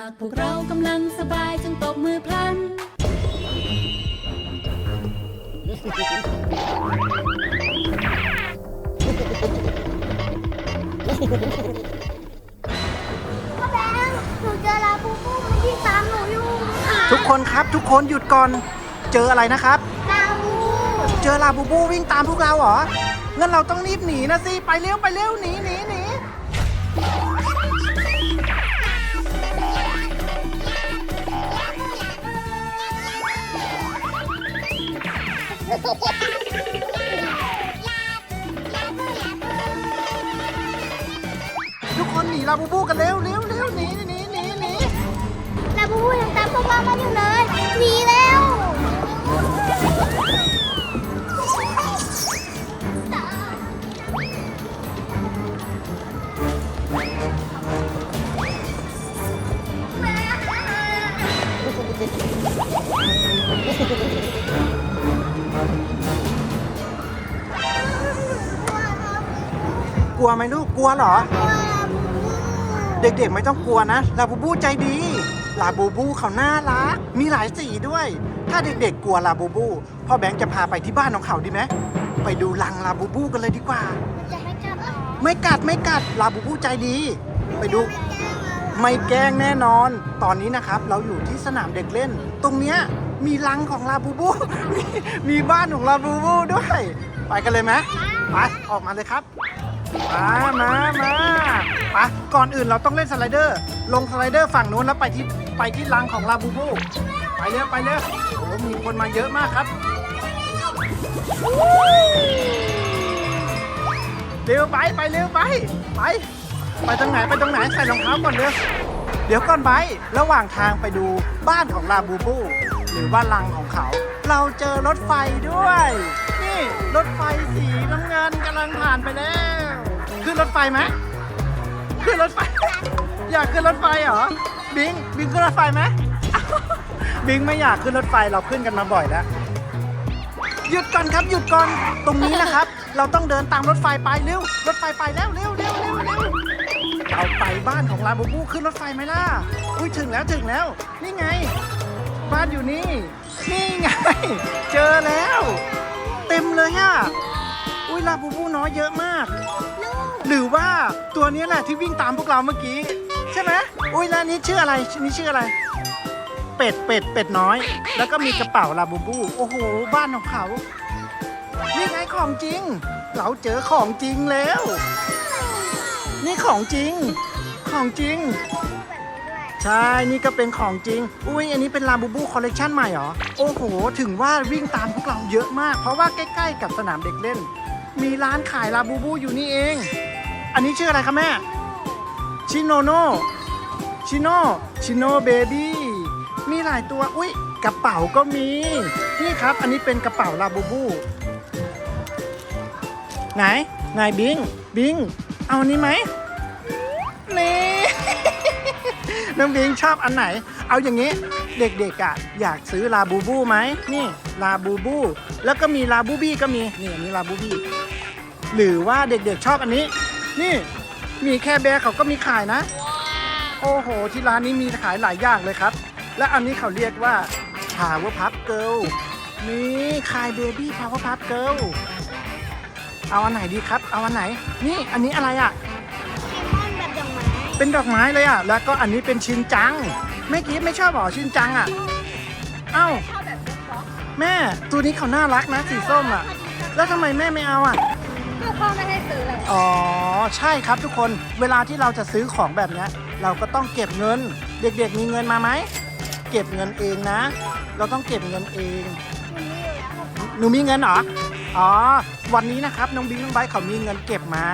ากพวกเรากำลังสบายจงตบมือพลัน พ่อแบงค์หนูเจอลาบูบูมันวิ่งตามหนูอยู่ทุกคนครับทุกคนหยุดก่อน เจออะไรนะครับ ลาบูเจอลาบูบูวิ่งตามพวกเราเหรองั้นเราต้องรีบหนีนะสิ ไปเร็วไปเร็วหนีหนีหนี ทุกคนหนีลาบูบูกันเร็วเร็วเร็วหนีหนีหนีหนี ลาบูบูยังตามพวกเรามาอยู่เลยหนีเลย ลัวไหมลูกกลัวเหรอ เด็กๆไม่ต้องกลัวนะลาบูบูใจดีลาบูบูเขาน่ารักมีหลายสีด้วย ถ้าเด็กๆกลัวลาบูบูพ่อแบงค์จะพาไปที่บ้านของเขาดีไหมไปดูรังลาบูบูกันเลยดีกว่ามันจะให้จับเหรอไม่กัดไม่กัดลาบูบูใจดี ไปดูไม่แกล้งเราเหรอไม่แกล้งแน่นอน ตอนนี้นะครับเราอยู่ที่สนามเด็กเล่น ตรงเนี้ยมีรังของลาบูบู มีมีบ้านของลาบูบูด้วย ไปกันเลยไหมไปออกมาเลยครับ มามามาไปก่อนอื่นเราต้องเล่นสไลเดอร์ ลงสไลเดอร์ฝั่งนู้นแล้วไปที่ไปที่รังของลาบูบู ไปเร็วไปเร็วโอ้โหมีคนมาเยอะมากครับเร็วไปไปเร็วไปไป ไปตรงไหนไปตรงไหนใส่รองเท้าก่อนเร็วเดี๋ยวก่อนไประหว่างทางไปดูบ้านของลาบูบู หรือว่ารังของเขา เราเจอรถไฟด้วย นี่รถไฟสีน้ำเงินกำลังผ่านไปแล้ว ขึ้นรถไฟไหมขึ้นรถไฟ อยากขึ้นรถไฟเหรอ บิง บิงขึ้นรถไฟไหม บิงไม่อยากขึ้นรถไฟเราขึ้นกันมาบ่อยแล้ว หยุดก่อนครับหยุดก่อนตรงนี้นะครับ เราต้องเดินตามรถไฟไปเร็ว รถไฟไปแล้วเร็วเร็วเร็วเร็วเราไปบ้านของลาบูบูขึ้นรถไฟไหมล่ะ อุ้ยถึงแล้วถึงแล้ว นี่ไง บ้านอยู่นี่ นี่ไง เจอแล้ว เต็มเลยอะอุ้ยลาบูบูน้อยเยอะมาก หรือว่าตัวนี้แหละที่วิ่งตามพวกเราเมื่อกี้ ใช่ไหมอุ้ยแล้วนนี้ชื่ออะไรนี่ชื่ออะไร เป็ดเป็ดเป็ดน้อย แล้วก็มีกระเป๋าลาบูบู โอ้โห บ้านของเขานี่ไงของจริง เราเจอของจริงแล้ว นี่ของจริง ของจริง ใช่ นี่ก็เป็นของจริง อุ้ยอันนี้เป็นลาบูบูคอลเลกชันใหม่เหรอ โอ้โห ถึงว่าวิ่งตามพวกเราเยอะมาก เพราะว่าใกล้ ๆ กับสนามเด็กเล่น มีร้านขายลาบูบูอยู่นี่เอง อันนี้ชื่ออะไรคะแม่ชิโนโนชิโนชิโนเบบี้มีหลายตัวอุ้ยกระเป๋าก็มี นี่ครับ อันนี้เป็นกระเป๋าลาบูบู ไหนไหนบิงบิงเอาอันนี้ไหมนี่น้องบิงชอบอันไหน เอาอย่างนี้เด็กๆอะอยากซื้อลาบูบูไหมนี่ลาบูบู แล้วก็มีลาบูบี้ก็มีนี่อันนี้ลาบูบี้หรือว่าเด็กๆชอบอันนี้ นี่มีแค่แบร์เขาก็มีขายนะ โอ้โห ที่ร้านนี้มีขายหลายอย่างเลยครับ และอันนี้เขาเรียกว่า Power Pup Girl นี่คายเบบี้ Power Pup Girl เอาอันไหนดีครับ เอาอันไหน นี่อันนี้อะไรอะ่ะชิมอนแบบดอกไม้เป็นดอกไม้เลยอะ่ะ แล้วก็อันนี้เป็นชินจังแม่กีฟไม่ชอบหรอชินจังอะ่ะ เอ้าชอบแบบบล็อกแม่ ตัวนี้เขาน่ารักนะสีส้มอะ่ะ แล้วทำไมแม่ไม่เอาอะ ก็พ่อไม่ให้ซื้อเลยอ๋อ ใช่ครับทุกคนเวลาที่เราจะซื้อของแบบเนี้ยเราก็ต้องเก็บเงิน เด็กๆมีเงินมาไหมเก็บเงินเองนะ เราต้องเก็บเงินเอง หนูมีเงินเหรอ อ๋อ วันนี้นะครับน้องบิงน้องไบร์ทเขามีเงินเก็บมา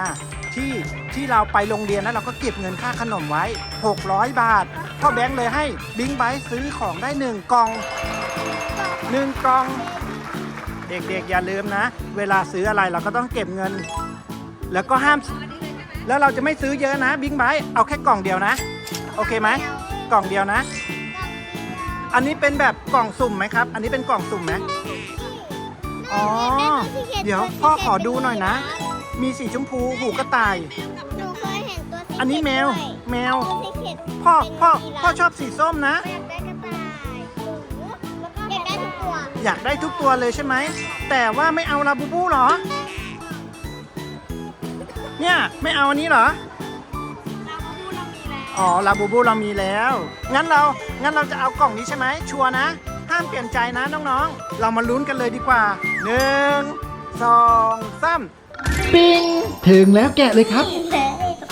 ที่ที่เราไปโรงเรียนแล้วเราก็เก็บเงินค่าขนมไว้ 600 บาทพ่อแบงค์เลยให้บิงไบร์ทซื้อของได้หนึ่งกล่องหนึ่งกล่อง เด็กๆอย่าลืมนะ เวลาซื้ออะไรเราก็ต้องเก็บเงิน แล้วก็ห้าม แล้วเราจะไม่ซื้อเยอะนะบิงไบท์เอาแค่กล่องเดียวนะ โอเคไหมกล่องเดียวนะ อันนี้เป็นแบบกล่องสุ่มไหมครับ อันนี้เป็นกล่องสุ่มไหมอ๋อ เดี๋ยวพ่อขอดูหน่อยนะ มีสีชมพูหูกระต่าย หนูเคยเห็นตัวสีอันนี้แมว แมวสีเขียวพ่อเป็นพ่อยีราฟพ่อชอบสีส้มนะ อยากได้ทุกตัวเลยใช่ไหม แต่ว่าไม่เอาลาบูบูเหรอ เนี่ยไม่เอาอันนี้เหรอ อ๋อลาบูบูเรามีแล้ว งั้นเรา งั้นเราจะเอากล่องนี้ใช่ไหม ชัวร์นะ ห้ามเปลี่ยนใจนะน้องๆ เรามาลุ้นกันเลยดีกว่าหนึ่งสองสามปิ้งถึงแล้วแกะเลยครับ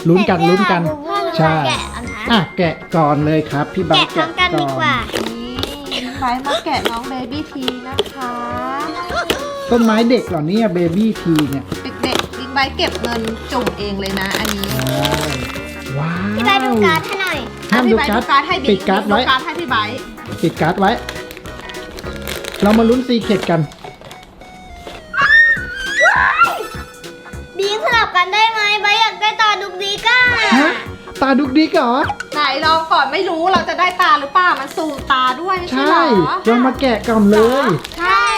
ลุ้นกันลุ้นกัน ใช่แกะเอานะอะแกะก่อนเลยครับ พี่บังแกะพร้อมกันดีกว่านี่ ไบร์ทมาแกะน้องเบบี้ทีนะคะ ต้นไม้เด็กเหรอเนี่ยเบบี้ทีเนี่ยเด็กๆบิ๊กไบร์ทเก็บเงินจุ่มเองเลยนะ อันนี้ ว้าวพี่บายดูการ์ดให้หน่อยห้ามอะดูพี่ไบการ์ดดูการ์ดให้บิ๊กปิดการ์ดไว้การ์ดให้พี่ไบร์ทปิดการ์ดไว้ เรามาลุ้นซีเค็ดกัน ตาดุกดิกเหรอ ไหนลองก่อนไม่รู้เราจะได้ตาหรือเปล่ามันสูมตาด้วยไม่ใช่ใช่ เหรอเรามาแกะก่อนเลย ใช่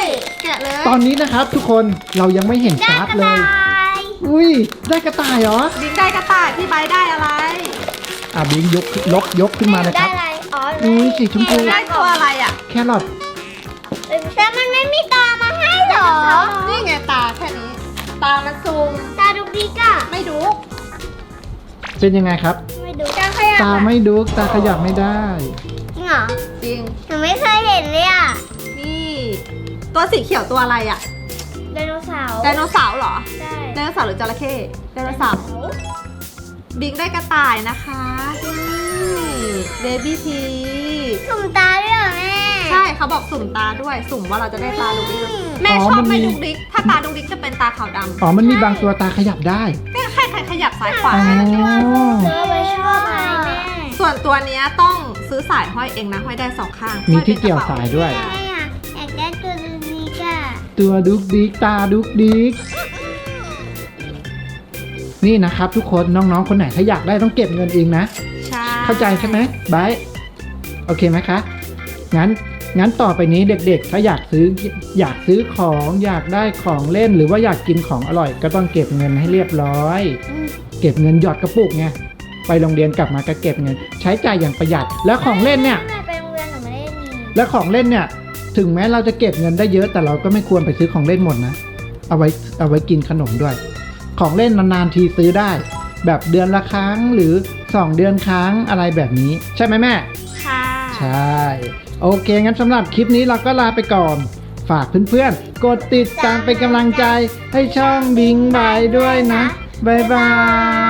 แกะเลยตอนนี้นะครับทุกคนเรายังไม่เห็นได้การ์ดกระเลยต่ายอุ้ย ได้กระต่ายเหรอ บิ๊กได้กระต่ายพี่ไบร์ทได้อะไร อะบิงยกลกยกขึ้นมานะคได้รับ อะไร อ๋ออุ้ยสีชมพู ได้ตัวอะไรอะแครอทแต่มันไม่มีตามาให้เหรอ นี่ไงตาแค่นี้ ตามันซูมตาดุกดีก้าไม่ดู เป็นยังไงครับ ไม่ดูตาขยับตาไม่ดุกตาขยับไม่ได้ จริงเหรอจริง หนูไม่เคยเห็นเลยอะนี่ ตัวสีเขียวตัวอะไรอะไดโนเสาร์ไดโนเสาร์เหรอใช่ไดโนเสาร์หรือจระเข้ไดโนเสาร์บิงได้กระต่ายนะคะเบบี้ทีสุ่มตาด้วยเหรอแม่ใช่เขาบอกสุ่มตาด้วยสุ่มว่าเราจะได้ตาดุกดิกอืมแม่อ๋อชอบมันไหม่มีดุกดิกถ้าตาดุกดิกจะเป็นตาขาวดำอ๋อมันมีบางตัวตาขยับได้แค่แค่ใครขยับซ้ายขวาอ๋อแค่นั้นเองเธอไปชอบไหมแม่ส่วนตัวเนี้ยต้องซื้อสายห้อยเองนะห้อยได้สองข้างมีห้อที่เกี่ยวในระป๋สายด้วยแม่อะอยากได้ตัวดุกดีก้าตัวดุกดิกตาดุกดิกนี่นะครับทุกคนน้องๆ คนไหนถ้าอยากได้ต้องเก็บเงินเองนะ ใช่เข้าใจใช่ไหมบายโอเคไหมคะ งั้น งั้นต่อไปนี้เด็กๆ ถ้าอยากซื้ออยากซื้อของอยากได้ของเล่นหรือว่าอยากกินของอร่อย ก็ต้องเก็บเงินให้เรียบร้อย เก็บเงินหยอดกระปุกไงไปโรงเรียนกลับมาก็เก็บเงิน ใช้จ่ายอย่างประหยัด แล้วของเล่นเนี่ยแม่ไปโรงเรียนหนูไม่ได้มีแล้วของเล่นเนี่ย ถึงแม้เราจะเก็บเงินได้เยอะแต่เราก็ไม่ควรไปซื้อของเล่นหมดนะเอาไว้เอาไว้กินขนมด้วย ของเล่นนานๆทีซื้อได้ แบบเดือนละครั้งหรือ 2 เดือนครั้งอะไรแบบนี้ ใช่ไหมแม่ ค่ะ ใช่ โอเค งั้นสำหรับคลิปนี้เราก็ลาไปก่อน ฝากเพื่อนๆ กดติดตามเป็นกำลังใจให้ช่องบิงบายด้วยนะ บ๊ายบาย